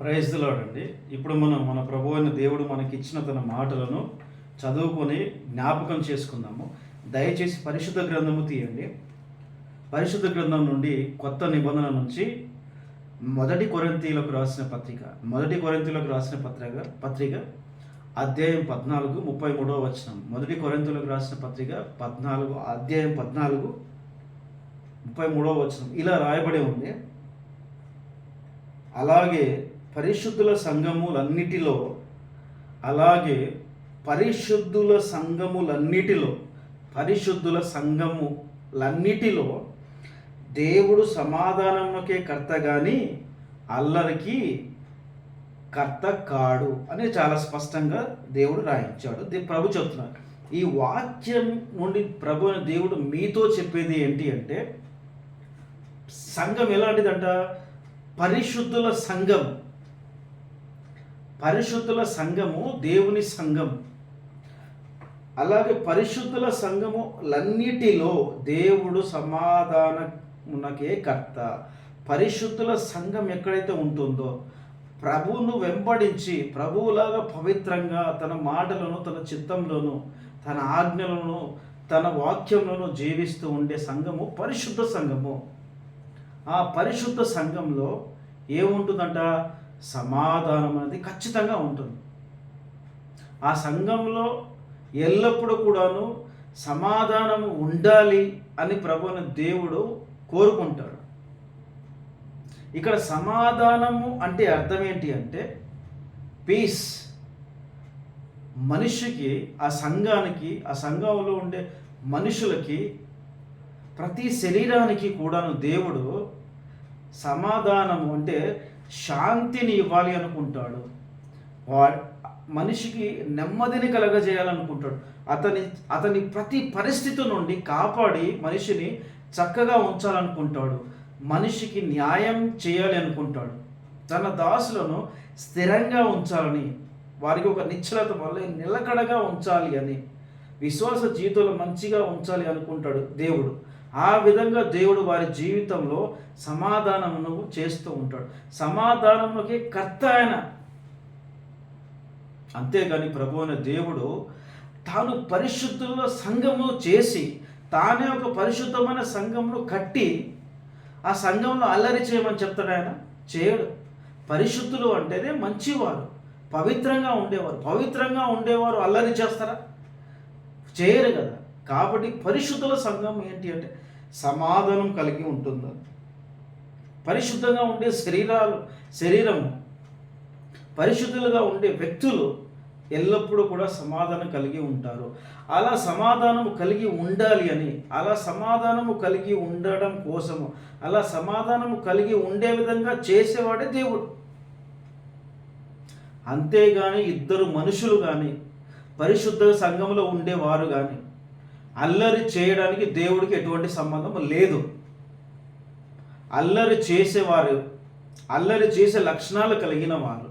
ప్రయత్నలాడండి ఇప్పుడు మనం మన ప్రభు అయిన దేవుడు మనకి ఇచ్చిన తన మాటలను చదువుకొని జ్ఞాపకం చేసుకుందాము. దయచేసి పరిశుద్ధ గ్రంథము తీయండి. పరిశుద్ధ గ్రంథం నుండి కొత్త నిబంధన నుంచి మొదటి కొరంతీలకు రాసిన పత్రిక మొదటి కొరంతీలకు రాసిన పత్రిక పత్రిక అధ్యాయం పద్నాలుగు ముప్పై మూడవ వచనం. మొదటి కొరంతులకు రాసిన పత్రిక పద్నాలుగు అధ్యాయం పద్నాలుగు ముప్పై మూడవ వచనం. ఇలా రాయబడి ఉంది. అలాగే పరిశుద్ధుల సంఘములన్నిటిలో అలాగే పరిశుద్ధుల సంఘములన్నిటిలో పరిశుద్ధుల సంఘములన్నిటిలో దేవుడు సమాధానంలోకే కర్త కానీ అల్లరికి కర్త కాడు అని చాలా స్పష్టంగా దేవుడు రాయించాడు. దే- ప్రభు చెప్తున్నాడు ఈ వాక్యం నుండి ప్రభు దేవుడు మీతో చెప్పేది ఏంటి అంటే సంఘం ఎలాంటిదంట? పరిశుద్ధుల సంఘం. పరిశుద్ధుల సంఘము దేవుని సంఘం. అలాగే పరిశుద్ధుల సంఘములన్నిటిలో దేవుడు సమాధానమునకే కర్త. పరిశుద్ధుల సంఘం ఎక్కడైతే ఉంటుందో ప్రభువును వెంబడించి ప్రభువులాగా పవిత్రంగా తన మాటలను తన చిత్తంలోను తన ఆజ్ఞలను తన వాక్యంలోను జీవిస్తూ ఉండే సంఘము పరిశుద్ధ సంఘము. ఆ పరిశుద్ధ సంఘంలో ఏముంటుందంట? సమాధానం అనేది ఖచ్చితంగా ఉంటుంది. ఆ సంఘంలో ఎల్లప్పుడూ కూడాను సమాధానము ఉండాలి అని ప్రభుని దేవుడు కోరుకుంటాడు. ఇక్కడ సమాధానము అంటే అర్థం ఏంటి అంటే పీస్. మనిషికి ఆ సంఘానికి ఆ సంఘంలో ఉండే మనుషులకి ప్రతి శరీరానికి కూడాను దేవుడు సమాధానము అంటే శాంతిని ఇవ్వాలి అనుకుంటాడు. వా మనిషికి నెమ్మదిని కలగజేయాలనుకుంటాడు. అతని అతని ప్రతి పరిస్థితి నుండి కాపాడి మనిషిని చక్కగా ఉంచాలనుకుంటాడు. మనిషికి న్యాయం చేయాలి అనుకుంటాడు. తన దాసులను స్థిరంగా ఉంచాలని వారికి ఒక నిశ్చలత వల్ల నిలకడగా ఉంచాలి అని విశ్వాస జీవితంలో మంచిగా ఉంచాలి అనుకుంటాడు దేవుడు. ఆ విధంగా దేవుడు వారి జీవితంలో సమాధానమును చేస్తూ ఉంటాడు. సమాధానమునకి కర్త ఆయన. అంతేగాని ప్రభు అయిన దేవుడు తాను పరిశుద్ధుల్లో సంఘము చేసి తానే ఒక పరిశుద్ధమైన సంఘమును కట్టి ఆ సంఘంలో అల్లరి చేయమని చెప్తాడు ఆయన. చేయడు. పరిశుద్ధులు అంటేనే మంచివారు. పవిత్రంగా ఉండేవారు. పవిత్రంగా ఉండేవారు అల్లరి చేస్తారా? చేయరు కదా. కాబట్టి పరిశుద్ధుల సంఘం ఏంటి అంటే సమాధానం కలిగి ఉంటుంది. పరిశుద్ధంగా ఉండే శరీరాలు శరీరము పరిశుద్ధులుగా ఉండే వ్యక్తులు ఎల్లప్పుడూ కూడా సమాధానం కలిగి ఉంటారు. అలా సమాధానము కలిగి ఉండాలి అని అలా సమాధానము కలిగి ఉండడం కోసము అలా సమాధానము కలిగి ఉండే విధంగా చేసేవాడే దేవుడు. అంతేగాని ఇద్దరు మనుషులు కానీ పరిశుద్ధ సంఘంలో ఉండేవారు కానీ అల్లరి చేయడానికి దేవుడికి ఎటువంటి సంబంధం లేదు. అల్లరి చేసేవారు అల్లరి చేసే లక్షణాలు కలిగిన వారు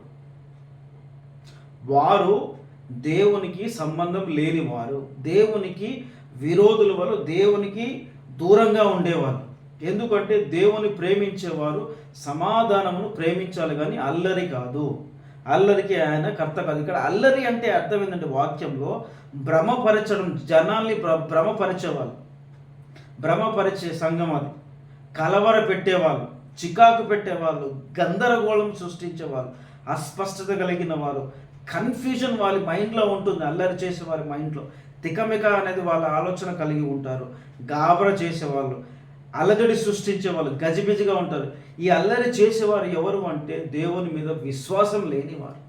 వారు దేవునికి సంబంధం లేని వారు దేవునికి విరోధుల వారు దేవునికి దూరంగా ఉండేవారు. ఎందుకంటే దేవుని ప్రేమించేవారు సమాధానమును ప్రేమించాలి కానీ అల్లరి కాదు. అల్లరికి ఆయన కర్త కాదు. ఇక్కడ అల్లరి అంటే అర్థం ఏంటంటే వాక్యంలో భ్రమపరచడం జనాల్ని భ్ర భ్రమపరిచేవాళ్ళు. భ్రమపరిచే సంఘం అది. కలవర పెట్టేవాళ్ళు చికాకు పెట్టేవాళ్ళు గందరగోళం సృష్టించేవాళ్ళు అస్పష్టత కలిగిన వారు. కన్ఫ్యూజన్ వాళ్ళ మైండ్లో ఉంటుంది అల్లరి చేసే వారి మైండ్లో. తికమిక అనేది వాళ్ళ ఆలోచన కలిగి ఉంటారు గాబర చేసేవాళ్ళు. అలజడి సృష్టించే వాళ్ళు గజిబిజిగా ఉంటారు. ఈ అల్లరి చేసేవారు ఎవరు అంటే దేవుని మీద విశ్వాసం లేనివారు.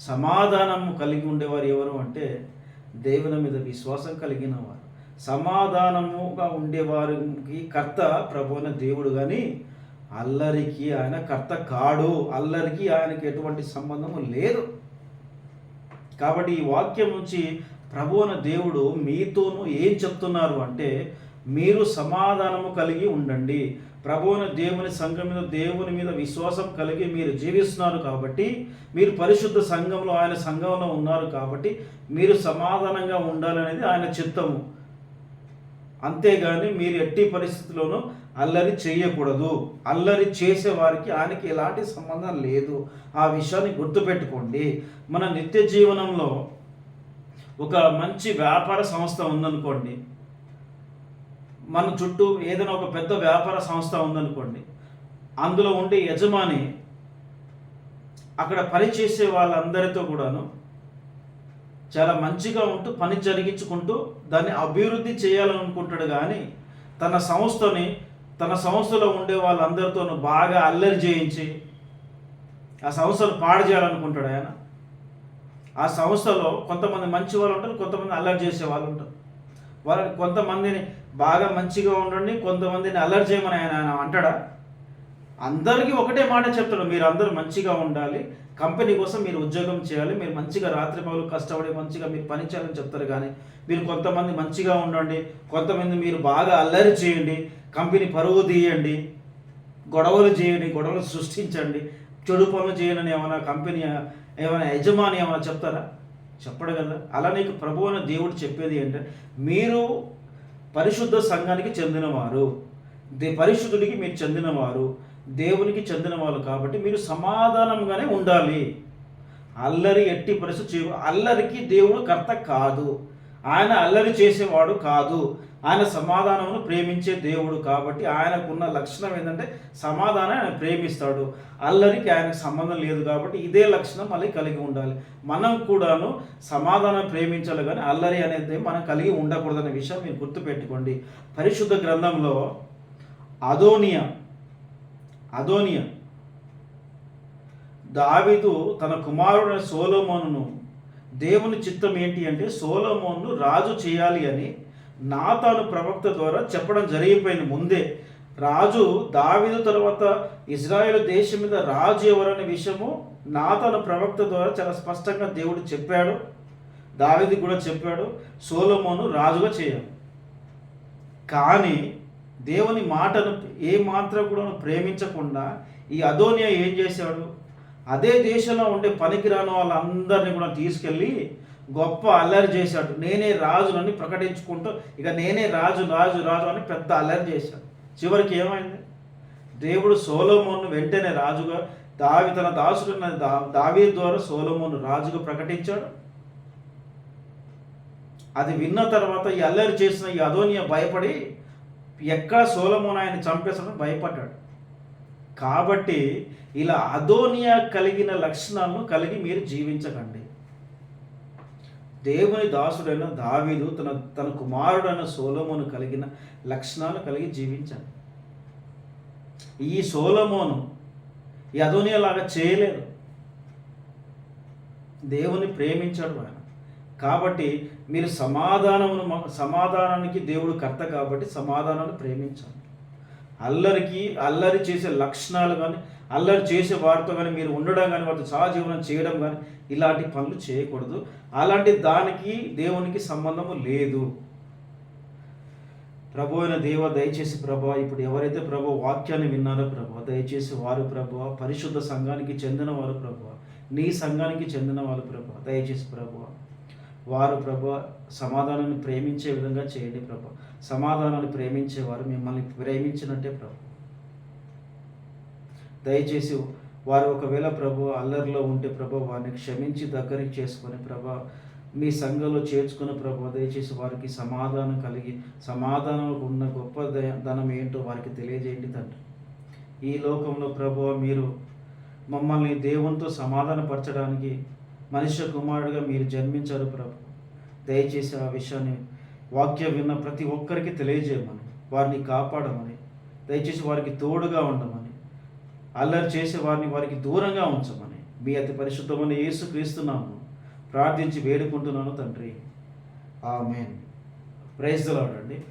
సమాధానము కలిగి ఉండేవారు ఎవరు అంటే దేవుని మీద విశ్వాసం కలిగిన వారు సమాధానముగా ఉండేవారికి కర్త ప్రభువున దేవుడు కానీ అల్లరికి ఆయన కర్త కాడు. అల్లరికి ఆయనకి ఎటువంటి సంబంధము లేదు. కాబట్టి ఈ వాక్యం నుంచి ప్రభువున దేవుడు మీతోనూ ఏం చెప్తున్నారు అంటే మీరు సమాధానము కలిగి ఉండండి. ప్రభువుని దేవుని సంఘం మీద దేవుని మీద విశ్వాసం కలిగి మీరు జీవిస్తున్నారు కాబట్టి మీరు పరిశుద్ధ సంఘంలో ఆయన సంఘంలో ఉన్నారు కాబట్టి మీరు సమాధానంగా ఉండాలనేది ఆయన చిత్తము. అంతేగాని మీరు ఎట్టి పరిస్థితుల్లోనూ అల్లరి చేయకూడదు. అల్లరి చేసే వారికి ఆయనకి ఎలాంటి సంబంధం లేదు. ఆ విషయాన్ని గుర్తుపెట్టుకోండి. మన నిత్య జీవనంలో ఒక మంచి వ్యాపార సంస్థ ఉందనుకోండి. మన చుట్టూ ఏదైనా ఒక పెద్ద వ్యాపార సంస్థ ఉందనుకోండి అందులో ఉండే యజమాని అక్కడ పనిచేసే వాళ్ళందరితో కూడాను చాలా మంచిగా ఉంటూ పని జరిగించుకుంటూ దాన్ని అభివృద్ధి చేయాలనుకుంటాడు కానీ తన సంస్థని తన సంస్థలో ఉండే వాళ్ళందరితోనూ బాగా అల్లరి చేయించి ఆ సంస్థను పాడు చేయాలనుకుంటాడు ఆయన. ఆ సంస్థలో కొంతమంది మంచి వాళ్ళు ఉంటారు కొంతమంది అల్లరి చేసే వాళ్ళు ఉంటారు. వాళ్ళని కొంతమందిని బాగా మంచిగా ఉండండి కొంతమందిని అల్లరి చేయమని ఆయన ఆయన అంటాడా? అందరికీ ఒకటే మాట చెప్తాడు మీరు అందరూ మంచిగా ఉండాలి కంపెనీ కోసం మీరు ఉద్యోగం చేయాలి మీరు మంచిగా రాత్రి పగలు కష్టపడి మంచిగా మీరు పని చేయాలని చెప్తారు కానీ మీరు కొంతమంది మంచిగా ఉండండి కొంతమంది మీరు బాగా అల్లరి చేయండి కంపెనీ పరువు తీయండి గొడవలు చేయండి గొడవలు సృష్టించండి చెడు పనులు చేయండి ఏమైనా కంపెనీ ఏమైనా యజమాని ఏమైనా చెప్తారా? చెప్పడగలరా అలా నీకు ప్రభు అనే దేవుడు చెప్పేది ఏంటంటే మీరు పరిశుద్ధ సంఘానికి చెందినవారు. దే పరిశుద్ధుడికి మీరు చెందినవారు. దేవునికి చెందినవారు కాబట్టి మీరు సమాధానంగానే ఉండాలి. అల్లరి ఎట్టి పరిస్థితి అల్లరికి దేవుడు కర్త కాదు. ఆయన అల్లరి చేసేవాడు కాదు. ఆయన సమాధానమును ప్రేమించే దేవుడు కాబట్టి ఆయనకున్న లక్షణం ఏంటంటే సమాధానం ఆయన ప్రేమిస్తాడు. అల్లరికి ఆయనకు సంబంధం లేదు కాబట్టి ఇదే లక్షణం మళ్ళీ కలిగి ఉండాలి. మనం కూడాను సమాధానం ప్రేమించాలి కానీ అల్లరి అనేది మనం కలిగి ఉండకూడదనే విషయం మీరు గుర్తుపెట్టుకోండి. పరిశుద్ధ గ్రంథంలో అదోనియా అదోనియా దావిదు తన కుమారుడైన సోలోమోనును దేవుని చిత్తం ఏంటి అంటే సోలోమోన్ను రాజు చేయాలి అని నాతాను ప్రవక్త ద్వారా చెప్పడం జరిగిపోయింది ముందే రాజు దావిదు తర్వాత ఇజ్రాయెల్ దేశం మీద రాజు ఎవరనే విషయము నాతాను ప్రవక్త ద్వారా చాలా స్పష్టంగా దేవుడు చెప్పాడు. దావిది కూడా చెప్పాడు. సోలమోను రాజుగా చేయాలి. కానీ దేవుని మాటను ఏ మాత్రం కూడా ప్రేమించకుండా ఈ అదోనియా ఏం చేశాడు? అదే దేశంలో ఉండే పనికిరాని వాళ్ళందరినీ కూడా తీసుకెళ్ళి గొప్ప అల్లరి చేశాడు. నేనే రాజునని ప్రకటించుకుంటూ ఇక నేనే రాజు రాజు రాజు అని పెద్ద అల్లరి చేశాడు. చివరికి ఏమైంది? దేవుడు సోలోమోన్ను వెంటనే రాజుగా దావి తన దాసుడు దా దావీ ద్వారా సోలోమోను రాజుగా ప్రకటించాడు. అది విన్న తర్వాత ఈ అల్లరి చేసిన ఈ అదోనియా భయపడి ఎక్కడ సోలమోన్ ఆయన చంపేస్తాడని భయపడ్డాడు. కాబట్టి ఇలా అదోనియా కలిగిన లక్షణాలను కలిగి మీరు జీవించకండి. దేవుని దాసుడైన దావీదు తన తన కుమారుడైన సోలమోను కలిగిన లక్షణాలు కలిగి జీవించాడు. ఈ సోలమోను ఈ అలాగా చేయలేదు. దేవుని ప్రేమించాడు ఆయన. కాబట్టి మీరు సమాధానమును సమాధానానికి దేవుడు కర్త కాబట్టి సమాధానాన్ని ప్రేమించాలి. అల్లరికి అల్లరి చేసే లక్షణాలు కానీ అల్లరి చేసే వారితో కానీ మీరు ఉండడం కానీ వారితో సహజీవనం చేయడం కానీ ఇలాంటి పనులు చేయకూడదు. అలాంటి దానికి దేవునికి సంబంధము లేదు. ప్రభు అయిన దేవ దయచేసి ప్రభా ఇప్పుడు ఎవరైతే ప్రభు వాక్యాన్ని విన్నారో ప్రభు దయచేసి వారు ప్రభు పరిశుద్ధ సంఘానికి చెందిన వారు ప్రభు నీ సంఘానికి చెందిన వారు ప్రభు దయచేసి ప్రభు వారు ప్రభు సమాధానాన్ని ప్రేమించే విధంగా చేయండి ప్రభు. సమాధానాన్ని ప్రేమించేవారు మిమ్మల్ని ప్రేమించినట్టే ప్రభు. దయచేసి వారు ఒకవేళ ప్రభు అల్లరిలో ఉంటే ప్రభు వారిని క్షమించి దగ్గరికి చేసుకొని ప్రభు మీ సంఘంలో చేర్చుకున్న ప్రభు దయచేసి వారికి సమాధానం కలిగి సమాధానంలో ఉన్న గొప్ప దయ- ధనం ఏంటో వారికి తెలియజేయండి తండ్రి. ఈ లోకంలో ప్రభు మీరు మమ్మల్ని దేవునితో సమాధానపరచడానికి మనుష్య కుమారుడిగా మీరు జన్మించారు ప్రభు. దయచేసి ఆ విషయాన్ని వాక్యం విన్న ప్రతి ఒక్కరికి తెలియజేయమని వారిని కాపాడమని దయచేసి వారికి తోడుగా ఉండమని. అల్లరి చేసే వారిని వారికి దూరంగా ఉంచమని. మీ అతి పరిశుద్ధమైన యేసు క్రీస్తున్నాము ప్రార్థించి వేడుకుంటున్నాను తండ్రి. ఆమెన్. ప్రైజ్ అండి.